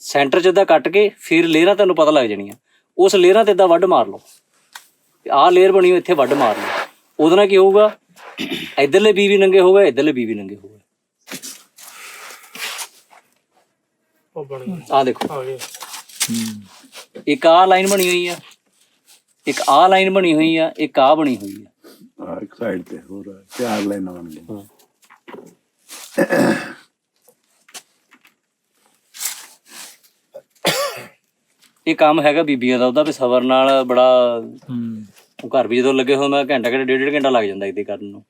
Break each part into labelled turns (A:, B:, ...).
A: Centre 'ਚ ਇਦਾਂ ਕੱਟ ਕੇ ਫਿਰ ਲੇਅਰਾਂ ਤੁਹਾਨੂੰ ਪਤਾ ਲੱਗ ਜਾਣੀਆਂ। ਉਸ ਲੇਅਰਾਂ ਤੇ ਇਦਾਂ ਵੱਢ ਮਾਰ ਲਓ। ਆਹ ਲੇਅਰ ਬਣੀ ਹੋਈ ਇੱਥੇ ਵੱਢ ਮਾਰ ਲਓ। ਉਹਦੇ ਨਾਲ ਕੀ ਹੋਊਗਾ? ਇਧਰਲੇ ਬੀ ਵੀ ਨੰਗੇ ਹੋ ਗਏ ਇਧਰਲੇ ਬੀ ਵੀ ਨੰਗੇ ਹੋ ਗਏ।
B: ਉਹ ਬਣ ਗਿਆ
A: ਆਹ ਦੇਖੋ।
B: ਆ ਗਿਆ
A: ਇੱਕ ਆਹ ਲਾਈਨ ਬਣੀ ਹੋਈ ਆ। ਇੱਕ ਆਹ ਲਾਈਨ ਬਣੀ ਹੋਈ ਆ ਇੱਕ ਆਹ ਬਣੀ ਹੋਈ ਆ।
C: ਇੱਕ ਸਾਈਡ ਤੇ ਹੋਰ ਚਾਰ ਲਾਈਨਾਂ ਬਣ ਗਈਆਂ।
A: ਇਹ ਕੰਮ ਹੈਗਾ ਬੀਬੀਆਂ ਦਾ ਉਹਦਾ ਵੀ ਸਬਰ ਨਾਲ ਬੜਾ ਉਹ ਘਰ ਵੀ ਜਦੋਂ ਲੱਗੇ ਹੋਏ ਮੈਂ ਘੰਟਾ ਘੰਟਾ ਡੇਢ ਡੇਢ ਘੰਟਾ ਲੱਗ ਜਾਂਦਾ ਇਹਦੇ ਕਰਨ ਨੂੰ।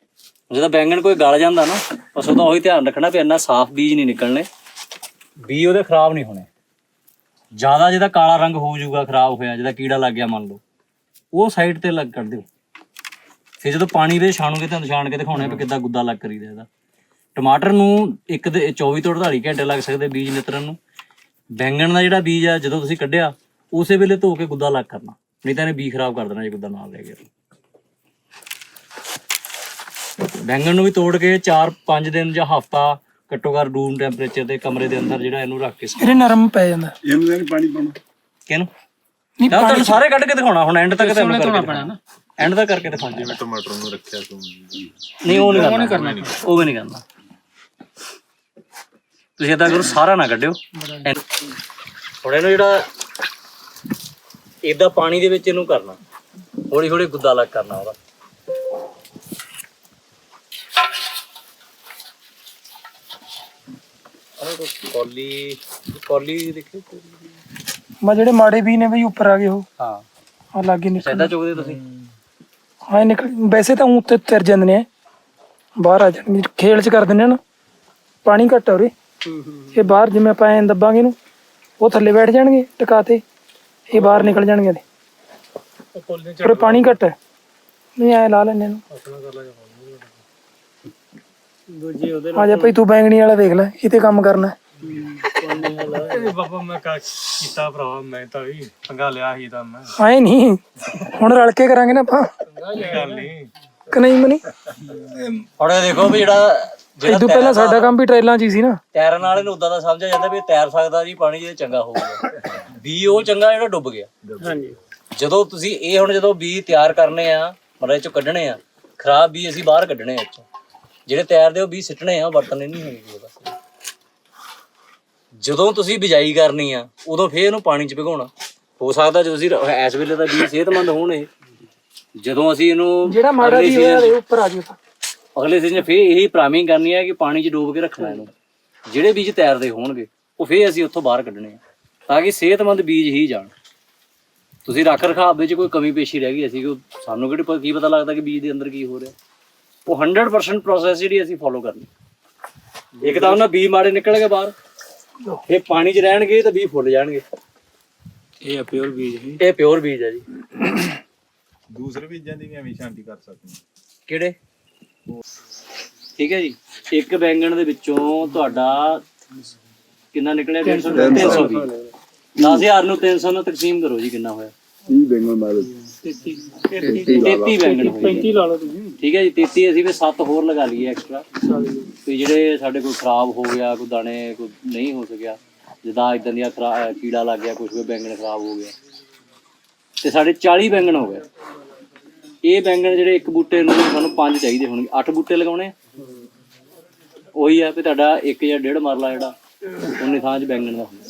A: ਜਦੋਂ ਬੈਂਗਣ ਕੋਈ ਗਲ ਜਾਂਦਾ ਨਾ ਬਸ ਉਹਦਾ ਉਹੀ ਧਿਆਨ ਰੱਖਣਾ ਵੀ ਇੰਨਾ ਸਾਫ਼ ਬੀਜ ਨਹੀਂ ਨਿਕਲਣੇ। ਬੀ ਉਹਦੇ ਖਰਾਬ ਨਹੀਂ ਹੋਣੇ। ਜ਼ਿਆਦਾ ਜਿਹਦਾ ਕਾਲਾ ਰੰਗ ਹੋ ਜਾਊਗਾ ਖਰਾਬ ਹੋਇਆ ਜਿਹਦਾ ਕੀੜਾ ਲੱਗ ਗਿਆ ਮੰਨ ਲਓ ਉਹ ਸਾਈਡ ਤੇ ਲੱਗ ਕਰ ਦਿਓ। ਫਿਰ ਜਦੋਂ ਪਾਣੀ ਦੇ ਛਾਣੋਗੇ ਤਾਂ ਛਾਣ ਕੇ ਦਿਖਾਉਣੇ ਵੀ ਕਿੱਦਾਂ ਗੁੱਦਾ ਲੱਗ ਕਰੀਦਾ ਇਹਦਾ। ਟਮਾਟਰ ਨੂੰ ਇੱਕ ਦੇ 24 ਤੋਂ 48 ਘੰਟੇ ਲੱਗ ਸਕਦੇ ਬੀਜ ਨਿਤਰਨ ਨੂੰ। ਬੈਂਗਣ ਦਾ ਜਿਹੜਾ ਬੀਜ ਆ ਜਦੋਂ ਤੁਸੀਂ ਕੱਢਿਆ ਉਸੇ ਵੇਲੇ ਧੋ ਕੇ ਗੁੱਦਾ ਲੱਗ ਕਰਨਾ। ਨਹੀਂ ਤਾਂ ਇਹਨੇ ਬੀਜ ਖਰਾਬ ਕਰ ਦੇਣਾ ਜੇ ਗੁੱਦਾ ਨਾਲ ਲੈ ਗਿਆ। ਬੈਂਗਣ ਨੂੰ ਵੀ ਤੋੜ ਕੇ 4-5 ਦਿਨ ਜਾਂ ਹਫਤਾ ਘੱਟੋ ਘੱਟ ਰੂਮ ਟੈਂਪਰੇਚਰ ਤੇ ਕਮਰੇ ਦੇ ਅੰਦਰ ਜਿਹੜਾ ਇਹਨੂੰ ਰੱਖ ਕੇ
D: ਇਹਦੇ ਨਰਮ ਪੈ ਜਾਂਦਾ।
C: ਇਹਨੂੰ ਤਾਂ ਨੀ ਪਾਣੀ ਪਾਉਣਾ।
A: ਕਿਹਨੂੰ?
D: ਨਹੀਂ
A: ਨਾ ਤੁਹਾਨੂੰ ਸਾਰੇ ਕੱਢ ਕੇ ਦਿਖਾਉਣਾ ਹੁਣ ਐਂਡ ਤੱਕ ਤੁਹਾਨੂੰ ਕਰਕੇ ਦਿਖਾਉਣਾ। ਐਂਡ ਤੱਕ ਕਰਕੇ ਦਿਖਾਉਣਾ। ਜਿਵੇਂ ਟਮਾਟਰ ਨੂੰ ਰੱਖਿਆ ਤੂੰ ਨਹੀਂ ਉਹ ਨਹੀਂ ਕਰਨਾ। ਉਹ ਵੀ ਨਹੀਂ ਕਰਨਾ। ਤੁਸੀਂ ਏਦਾਂ ਕਰੋ ਸਾਰਾ ਨਾ ਕੱਢਿਓ। ਹੁਣ ਇਹਨੂੰ ਜਿਹੜਾ ਏਦਾਂ ਪਾਣੀ ਦੇ ਵਿੱਚ ਇਹਨੂੰ ਕਰਨਾ। ਹੌਲੀ ਹੌਲੀ ਗੁੱਦਾ ਲੱਗ ਕਰਨਾ ਉਹਦਾ। ਅਰੇ ਕੋਈ ਕੌਲੀ ਕੌਲੀ ਦੇਖਿਓ।
D: ਮੈਂ ਜਿਹੜੇ ਮਾੜੇ ਵੀ ਨੇ ਬਈ ਉੱਪਰ ਆ ਗਏ ਉਹ।
A: ਹਾਂ।
D: ਆ ਲਾਗੇ ਨਿਕਲ
A: ਸੈਦਾ ਚੁੱਕਦੇ ਤੁਸੀਂ?
D: ਹਾਂ ਨਿਕਲ ਵੈਸੇ ਤਾਂ ਉੱਤੇ ਤਰ ਜਾਂਦੇ ਨੇ। ਬਾਹਰ ਆ ਜਾਣਗੇ ਖੇਲ ਚ ਕਰ ਦਿੰਦੇ ਆ ਨਾ। ਪਾਣੀ ਘੱਟ ਉਰੇ। ਇਹ ਬਾਹਰ ਜਿਵੇਂ ਆਪਾਂ ਐਂ ਦੱਬਾਂਗੇ ਇਹਨੂੰ ਉਹ ਥੱਲੇ ਬੈਠ ਜਾਣਗੇ ਟਿਕਾ ਤੇ ਇਹ ਬਾਹਰ ਨਿਕਲ ਜਾਣਗੇ ਇਹਦੇ।
B: ਉਹ
D: ਉਰੇ ਪਾਣੀ ਘੱਟ ਹੈ। ਨਹੀਂ ਐ ਲਾ ਲੈਣੇ ਇਹਨੂੰ।
B: ਦੂਜੀ ਉਹਦੇ
D: ਆ ਜਾ ਭਈ ਤੂੰ ਬੈਂਗਣੀ ਵਾਲਾ ਦੇਖ ਲੈ ਇਹ ਤੇ ਕੰਮ ਕਰਨਾ ਹੈ।
B: ਇਹ ਬਾਬਾ ਮੈਂ ਕਾ ਕੀਤਾ ਭਰਾ ਮੈਂ ਤਾਂ ਵੀ ਪੰਗਾ ਲਿਆ ਸੀ ਤਾਂ ਮੈਂ।
D: ਐਂ ਨਹੀਂ ਹੁਣ ਰਲ ਕੇ ਕਰਾਂਗੇ ਨਾ ਆਪਾਂ।
B: ਗੱਲ ਨਹੀਂ।
D: ਕਿ ਨਹੀਂ ਮਨੀ?
A: ਹੁਣ ਇਹ ਦੇਖੋ ਵੀ ਜਿਹੜਾ ਜਿਹੜਾ
D: ਇਦੋਂ ਪਹਿਲਾਂ ਸਾਡਾ ਕੰਮ ਵੀ ਟ੍ਰੇਲਾਂ 'ਚ ਹੀ ਸੀ ਨਾ।
A: ਤੈਰਨ ਵਾਲੇ ਨੂੰ ਉਦਾਂ ਦਾ ਸਮਝਿਆ ਜਾਂਦਾ ਵੀ ਇਹ ਤੈਰ ਸਕਦਾ ਜੀ ਪਾਣੀ 'ਚ ਚੰਗਾ ਹੋਊਗਾ। ਬੀ ਉਹ ਚੰਗਾ ਜਿਹੜਾ ਡੁੱਬ ਗਿਆ।
B: ਹਾਂਜੀ।
A: ਜਦੋਂ ਤੁਸੀਂ ਇਹ ਹੁਣ ਜਦੋਂ ਬੀ ਤਿਆਰ ਕਰਨੇ ਆ ਮਤਲਬ ਇਹ ਚੋਂ ਕੱਢਣੇ ਆ ਖਰਾਬ ਬੀ ਅਸੀਂ ਬਾਹਰ ਕੱਢਣੇ ਆ ਇਹ ਚੋਂ ਜਿਹੜੇ ਤੈਰਦੇ ਉਹ ਬੀ ਸਿੱਟਣੇ ਆ ਵਰਤਣੇ ਨਹੀਂ ਹੈਗੇ ਬਸ। ਜਦੋਂ ਤੁਸੀਂ ਬਿਜਾਈ ਕਰਨੀ ਆ ਉਦੋਂ ਫੇਰ ਇਹਨੂੰ ਪਾਣੀ 'ਚ ਭਿਗਾਉਣਾ ਹੋ ਸਕਦਾ ਜਦੋਂ ਤੁਸੀਂ ਰ- ਇਸ ਵੇਲੇ ਤਾਂ ਬੀ ਸਿਹਤਮੰਦ ਹੋਣ ਇਹ। ਜਦੋਂ ਅਸੀਂ ਇਹਨੂੰ
D: ਜਿਹੜਾ ਮਾੜਾ ਵੀ
A: season-
D: ਹੋਇਆ ਉੱਪਰ ਆ ਜਾਊਗਾ
A: ਅਗਲੇ ਸੀਜ਼ਨ ਫੇਰ ਇਹੀ ਪ੍ਰਾਮਿੰਗ ਕਰਨੀ ਹੈ ਕਿ ਪਾਣੀ 'ਚ ਡੋਬ ਕੇ ਰੱਖਣਾ ਇਹਨੂੰ। ਜਿਹੜੇ ਬੀਜ ਤੈਰਦੇ ਹੋਣਗੇ ਉਹ ਫੇਰ ਅਸੀਂ ਉੱਥੋਂ ਬਾਹਰ ਕੱਢਣੇ ਆ ਤਾਂ ਕਿ ਸਿਹਤਮੰਦ ਬੀਜ ਹੀ ਜਾਣ। ਤੁਸੀਂ ਰੱਖ ਰਖਾਵ ਵਿੱਚ ਕੋਈ ਕਮੀ ਪੇਸ਼ੀ ਰਹਿ ਗਈ ਅਸੀਂ ਕਿ ਸਾਨੂੰ ਕਿਹੜੀ ਕੀ ਪਤਾ ਲੱਗਦਾ ਕਿ ਬੀਜ ਦੇ ਅੰਦਰ ਕੀ ਹੋ ਰਿਹਾ। ਉਹ 100% ਪ੍ਰੋਸੈਸ ਜਿਹੜੀ ਅਸੀਂ ਫੋਲੋ ਕਰਨੀ। ਇੱਕ ਤਾਂ ਉਹਨਾਂ ਬੀ ਮਾੜੇ ਨਿਕਲ ਗਏ ਬਾਹਰ ਇਹ ਪਾਣੀ 'ਚ ਰਹਿਣਗੇ ਤਾਂ ਬੀ ਫੁੱਲ ਜਾਣਗੇ।
B: ਇਹ ਆ ਪਿਓਰ ਬੀਜ ਹੈ
A: ਇਹ ਪਿਓਰ ਬੀਜ ਹੈ ਜੀ।
E: ਦੂਸਰੇ ਬੀਜਾਂ ਦੀ ਵੀ ਐਵੇਂ ਸ਼ਾਂਤੀ ਕਰ ਸਕਦੇ ਹਾਂ।
A: ਕਿਹੜੇ? ਠੀਕ ਹੈ ਜੀ। ਇੱਕ ਬੈਂਗਣ ਦੇ ਵਿੱਚੋਂ ਤੁਹਾਡਾ ਕਿੰਨਾ ਨਿਕਲਿਆ? 300 300 ਵੀ 10000 ਨੂੰ 300 ਨਾਲ ਤਕਸੀਮ ਕਰੋ ਜੀ ਕਿੰਨਾ ਹੋਇਆ।
C: 30 ਬੈਂਗਲ ਮਾਰੇ
A: 33 ਬੈਂਗਣ ਹੋਏ
B: 35 ਲਾ ਲਓ ਤੁਸੀਂ।
A: ਠੀਕ ਹੈ ਜੀ 33 ਅਸੀਂ ਵੀ 7 ਹੋਰ ਲਗਾ ਲਈਏ ਐਕਸਟਰਾ ਤੇ ਜਿਹੜੇ ਸਾਡੇ ਕੋਲ ਖਰਾਬ ਹੋ ਗਿਆ ਕੋਈ ਦਾਣੇ ਕੋਈ ਨਹੀਂ ਹੋ ਸਕਿਆ ਜਿੱਦਾਂ ਇਦਾਂ ਦੀਆਂ ਕੀੜਾ ਲੱਗ ਗਿਆ ਕੁਝ ਵੀ ਬੈਂਗਣ ਖਰਾਬ ਹੋ ਗਿਆ। ਤੇ ਸਾਡੇ 40 ਬੈਂਗਣ ਹੋ ਗਏ। ਇਹ ਬੈਂਗਣ ਜਿਹੜੇ ਇੱਕ ਬੂਟੇ ਨੂੰ ਸਾਨੂੰ ਪੰਜ ਚਾਹੀਦੇ ਹੋਣਗੇ ਅੱਠ ਬੂਟੇ ਲਗਾਉਣੇ ਆ। ਉਹੀ ਆ ਵੀ ਤੁਹਾਡਾ ਇੱਕ ਜਾਂ ਡੇਢ ਮਰਲਾ ਜਿਹੜਾ ਉਨੀ ਥਾਂ 'ਚ ਬੈਂਗਣ ਦਾ ਹੁੰਦਾ